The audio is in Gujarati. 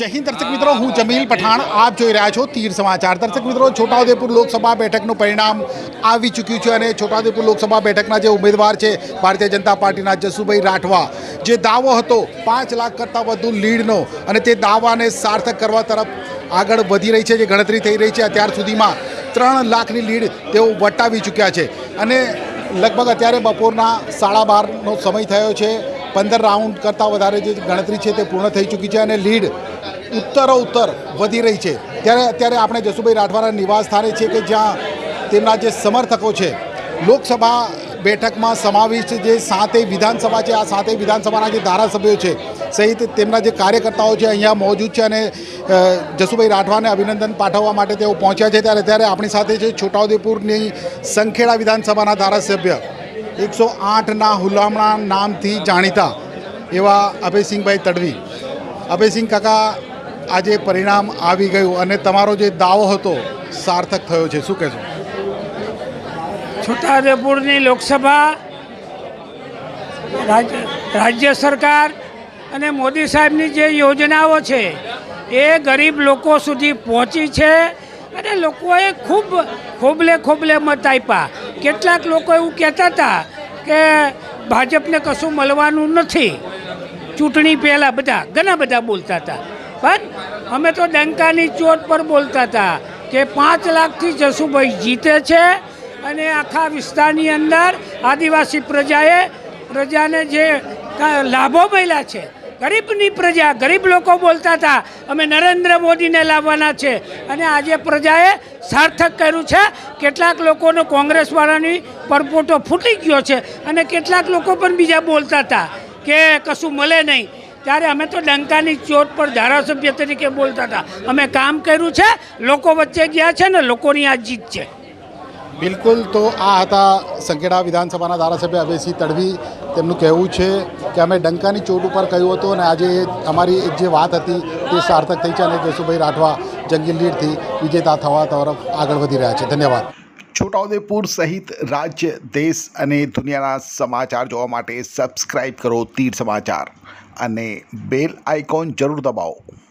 જય હિન્દ, દર્શક મિત્રો, હું જમીલ પઠાણ. આપ જોઈ રહ્યા છો તીર સમાચાર. દર્શક મિત્રો, છોટાઉદેપુર લોકસભા બેઠકનું પરિણામ આવી ચૂક્યું છે અને છોટાઉદેપુર લોકસભા બેઠકના જે ઉમેદવાર છે, ભારતીય જનતા પાર્ટીના જસુભાઈ રાઠવા, જે દાવો હતો પાંચ લાખ કરતાં વધુ લીડનો અને તે દાવાને સાર્થક કરવા તરફ આગળ વધી રહી છે, જે ગણતરી થઈ રહી છે, અત્યાર સુધીમાં ત્રણ લાખની લીડ તેઓ વટાવી ચૂક્યા છે. અને લગભગ અત્યારે બપોરના સાડા બારનો સમય થયો છે. પંદર રાઉન્ડ કરતાં વધારે જે ગણતરી છે તે પૂર્ણ થઈ ચૂકી છે અને લીડ ઉત્તરો ઉત્તર વધી રહી છે. ત્યારે અત્યારે આપણે જસુભાઈ રાઠવાના નિવાસ સ્થાને છે કે જ્યાં તેમના જે સમર્થકો છે, લોકસભા બેઠકમાં સમાવિષ્ટ જે સાતેય વિધાનસભા છે, આ સાતેય વિધાનસભાના જે ધારાસભ્યો છે, સહિત તેમના જે કાર્યકર્તાઓ છે અહીંયા મોજૂદ છે અને જસુભાઈ રાઠવાને અભિનંદન પાઠવવા માટે તેઓ પહોંચ્યા છે. ત્યારે ત્યારે આપણી સાથે છે છોટાઉદેપુરની સંખેડા વિધાનસભાના ધારાસભ્ય. એકસો આઠના હુલામણા નામથી જાણીતા એવા અભયસિંહભાઈ તડવી. અભયસિંહ કાકા, આજે પરિણામ આવી ગયું અને તમારો જે દાવો હતો, સાર્થક થયો છે. શું કહેશો? છોટાઉદેપુરની લોકસભા રાજ્ય સરકાર અને મોદી સાહેબની જે યોજનાઓ છે, એ ગરીબ લોકો સુધી પહોંચી છે અને લોકોએ ખૂબ ખોબલે ખોબલે મત આપ્યા. કેટલાક લોકો એવું કહેતા હતા કે ભાજપને કશું મળવાનું નથી. ચૂંટણી પહેલાં બધા, ઘણા બધા બોલતા હતા. પણ અમે તો ડંકાની ચોટ પર બોલતા હતા કે પાંચ લાખથી જસુભાઈ જીતે છે અને આખા વિસ્તારની અંદર આદિવાસી પ્રજાએ, પ્રજાને જે લાભો મળ્યા છે ગરીબની પ્રજા, ગરીબ લોકો બોલતા હતા, અમે નરેન્દ્ર મોદીને લાવવાના છે. અને આજે પ્રજાએ સાર્થક કર્યું છે, કેટલાક લોકોનો કોંગ્રેસવાળાની પરપોટો ફૂટી ગયો છે અને કેટલાક લોકો પણ બીજા બોલતા હતા કે કશું મળે નહીં. ત્યારે અમે તો ડંકાની ચોટ પર ધારાસભ્ય તરીકે બોલતા હતા. અમે કામ કર્યું છે, લોકો વચ્ચે ગયા છે ને લોકોની આ જીત છે. બિલકુલ, તો આ હતા સંકેડા વિધાનસભાના ધારાસભ્ય અભયસિંહ તડવી. તેમનું કહેવું છે કે અમે ડંકાની ચોટ ઉપર કહ્યું હતું અને આજે અમારી એક જે વાત હતી તે સાર્થક થઈ છે અને જસુભાઈ રાઠવા જંગી લીડથી વિજેતા થવા તરફ આગળ વધી રહ્યા છે. ધન્યવાદ. છોટાઉદેપુર સહિત રાજ્ય, દેશ અને દુનિયાના સમાચાર જોવા માટે સબસ્ક્રાઈબ કરો તીર સમાચાર અને બેલ આઇકોન જરૂર દબાવો.